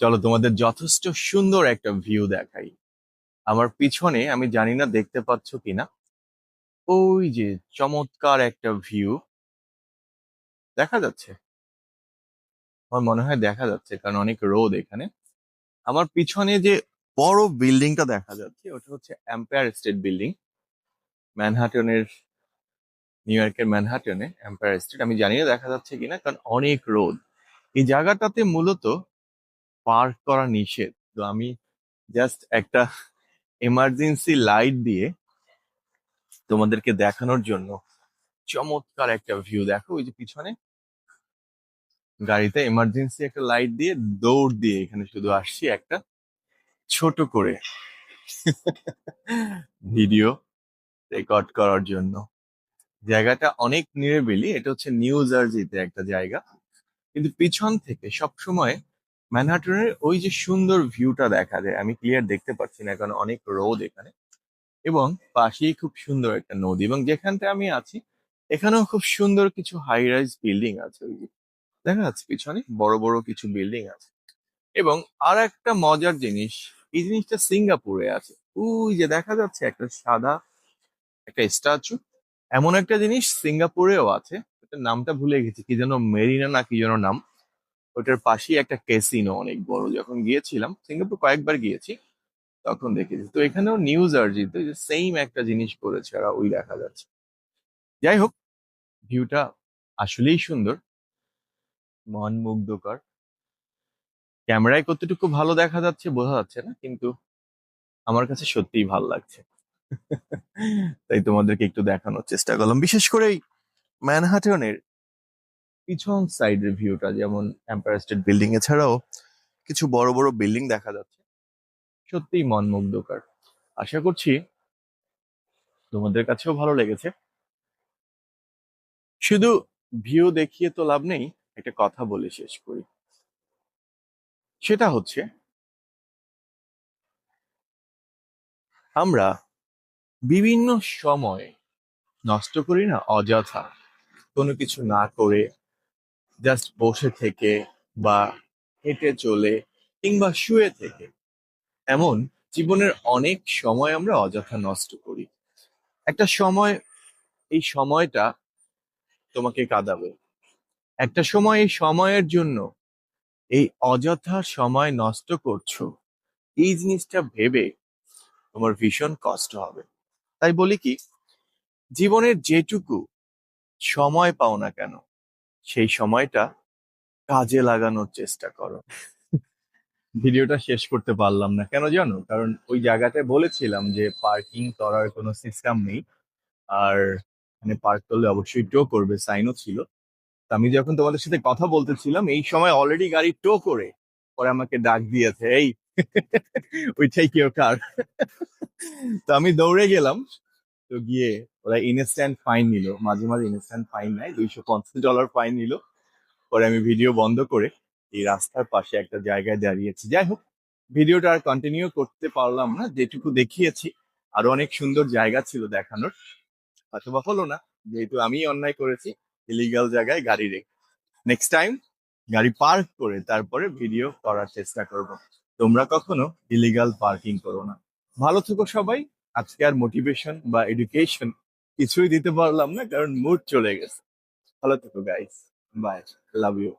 চলো তোমাদের যথেষ্ট সুন্দর একটা ভিউ দেখাই। আমার পিছনে, আমি জানি না দেখতে পাচ্ছ কিনা, ওই যে চমৎকার একটা ভিউ দেখা যাচ্ছে। আমার মনে হয় দেখা যাচ্ছে, কারণ অনেক রোদ এখানে। আমার পিছনে যে বড় বিল্ডিংটা দেখা যাচ্ছে, ওটা হচ্ছে এম্পায়ার স্টেট বিল্ডিং ম্যানহাটনের, নিউ ইয়র্কের ম্যানহাটনে এম্পায়ার স্টেট আমি জানি না দেখা যাচ্ছে কিনা, কারণ অনেক রোদ। এই জায়গাটাতে মূলত পার্ক করা নিষেধ। তো আমি জাস্ট একটা এমার্জেন্সি লাইট দিয়ে তোমাদেরকে দেখানোর জন্য চমৎকার একটা ভিউ দেখো। ওই যে পিছনে গাড়িতে এমার্জেন্সি একটা লাইট দিয়ে দৌড় দিয়ে এখানে শুধু আসছি একটা ছোট করে ভিডিও রেকর্ড করার জন্য। জায়গাটা অনেক নিরিবিলি। এটা হচ্ছে নিউ জার্জিতে একটা জায়গা। কিন্তু পিছন থেকে সবসময় ম্যানহাটনের ওই যে সুন্দর ভিউটা দেখা যায়, আমি ক্লিয়ার দেখতে পাচ্ছি না, কারণ অনেক রোদ এখানে। এবং পাশেই খুব সুন্দর একটা নদী এবং যেখানটা আমি আছি, এখানেও খুব সুন্দর কিছু হাই রাইজ বিল্ডিং আছে ওই যে। দেখা যাচ্ছে পিছনে বড় বড় কিছু বিল্ডিং আছে। এবং আর একটা মজার জিনিস, এই জিনিসটা সিঙ্গাপুরে আছে। ওই যে দেখা যাচ্ছে একটা সাদা একটা স্ট্যাচু এমন একটা জিনিস সিঙ্গাপুরেও আছে। নামটা ভুলে গেছি, কি যেন মেরিনা না কি যেন নাম। ওটার পাশেই একটা ক্যাসিনো অনেক বড়, যখন গিয়েছিলাম, সিঙ্গাপুর কয়েকবার গিয়েছি, তখন দেখেছি। তো এখানেও নিউ জার্জিতে যে সেম একটা জিনিস করেছে আর ওই দেখা যাচ্ছে। যাই হোক ভিউটা আসলেই সুন্দর মন মুগ্ধকর ক্যামেরায় কতটুকু ভালো দেখা যাচ্ছে বোঝা যাচ্ছে না, কিন্তু আমার কাছে সত্যিই ভালো লাগছে। তাই তোমাদেরকে একটু দেখানোর চেষ্টা করলাম। বিশেষ করে ম্যানহাটনের পিছন সাইডের ভিউটা, যেমন এম্পায়ার স্টেট বিল্ডিং এছাড়াও কিছু বড় বড় বিল্ডিং দেখা যাচ্ছে। সত্যিই মন মুগ্ধকর আশা করছি তোমাদের কাছেও ভালো লেগেছে। শুধু ভিউ দেখিয়ে তো লাভ নেই, একটা কথা বলে শেষ করি। সেটা হচ্ছে আমরা বিভিন্ন সময় নষ্ট করি না অযথা। কোনো কিছু না করে জাস্ট বসে থেকে বা হেঁটে চলে কিংবা শুয়ে থেকে। এমন জীবনের অনেক সময় আমরা অযথা নষ্ট করি। একটা সময়, এই সময়টা তোমাকে কাঁদাবে। একটা সময় এই সময়ের জন্য এই অযথা সময় নষ্ট করছ, এই জিনিসটা ভেবে তোমার ভীষণ কষ্ট হবে। তাই বলি কি, জীবনের যেটুকু সময় পাও না কেন? সেই সময়টা কাজে লাগানোর চেষ্টা করো। ভিডিওটা শেষ করতে পারলাম না। কেন জানো? কারণ ওই জায়গাটায় বলেছিলাম যে পার্কিং করার কোনো সিস্টেম নেই। আর মানে পার্ক করলে অবশ্যই টো করবে সাইনও ছিল। আমি যখন তোমাদের সাথে কথা বলতেছিলাম, এই সময় অলরেডি গাড়ি টো করে, পরে আমাকে ডাক দিয়েছে, এই, ওইটাই কেউ কার? তো আমি দৌড়ে গেলাম। তো গিয়ে ওরা ইনস্ট্যান্ট ফাইন নিল, মাঝে মাঝে ইনস্ট্যান্ট ফাইন নেয়, দুইশো পঞ্চাশ ডলার ফাইন নিল। পরে আমি ভিডিও বন্ধ করে এই রাস্তার পাশে একটা জায়গায় দাঁড়িয়েছি। যাই হোক ভিডিওটা আর কন্টিনিউ করতে পারলাম না, যেটুকু দেখিয়েছি। আরও অনেক সুন্দর জায়গা ছিল দেখানোর। অথবা হলো না, যেহেতু আমি অন্যায় করেছি ইলিগাল জায়গায় গাড়ি রেখে। নেক্সট টাইম গাড়ি পার্ক করে তারপরে ভিডিও করার চেষ্টা করব। তোমরা কখনো ইলিগাল পার্কিং করো না। ভালো থেকো সবাই। আজকে আর মোটিভেশন বা এডুকেশন কিছুই দিতে পারলাম না, কারণ মুড চলে গেছে। ভালো থেকো গাইস বাই লাভ ইউ